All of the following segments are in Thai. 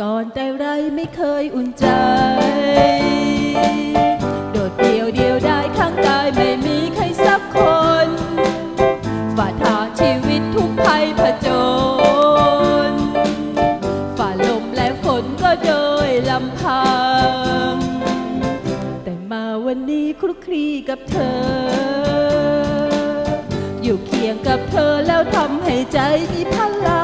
ก่อนแต่ไรไม่เคยอุ่นใจ โดดเดียวเดียวได้ข้างกายไม่มีใครสักคนฝ่าทาชีวิตทุกภัยผจญฝ่าลมและฝนก็โดยลำพัง แต่มาวันนี้คลุกคลีกับเธอ อยู่เคียงกับเธอแล้วทำให้ใจมีพลัง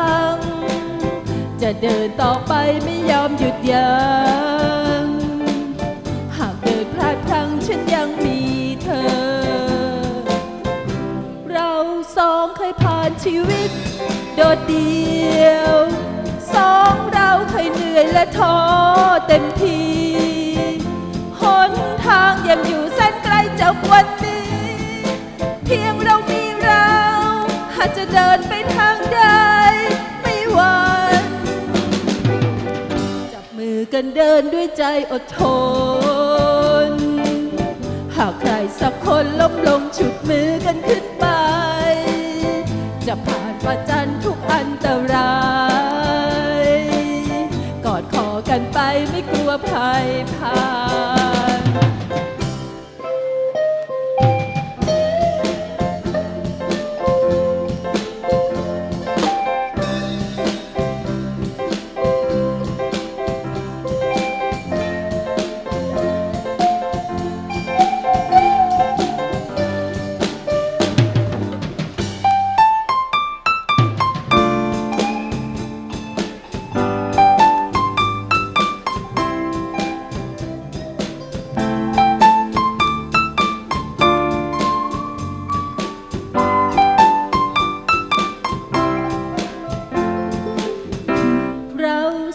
จะเดินต่อไปไม่ยอมหยุดยัง้งหากเดินพลาดพลั้งฉันยังมีเธอ เราสองเคยผ่านชีวิต โดดเดี่ยว สองเราเคยเหนื่อยและท้อเต็มทีหนทางยังอยู่แสนไกลจากวันนี้ เพียงเรามีเราหากจะเดินไป กันเดินด้วยใจอดทน หากใครสักคนล้มลงฉุดมือกันขึ้นไป จะผ่านประจันทุกอันตรายกอดคอกันไปไม่กลัวภัยพา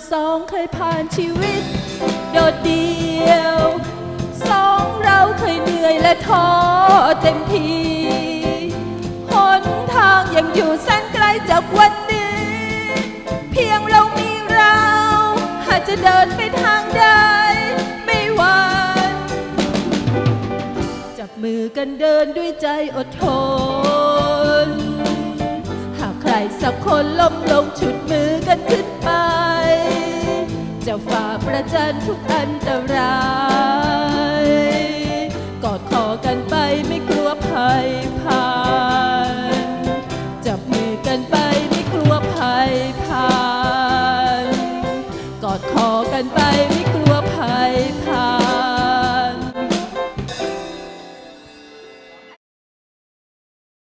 สองเคยผ่านชีวิต โดดเดี่ยวสองเราเคยเหนื่อยและท้อเต็มทีหนทางยังอยู่แสนไกลจากวันนี้ เพียงเรามีเราหากจะเดินไปทางใดไม่หวั่นจับมือกันเดินด้วยใจอดทน หากใครสักคนล้มลงฉุดมือกันขึ้น จะฝ่าประจันทุกอันตรายกอดคอกันไปไม่กลัวภัยพา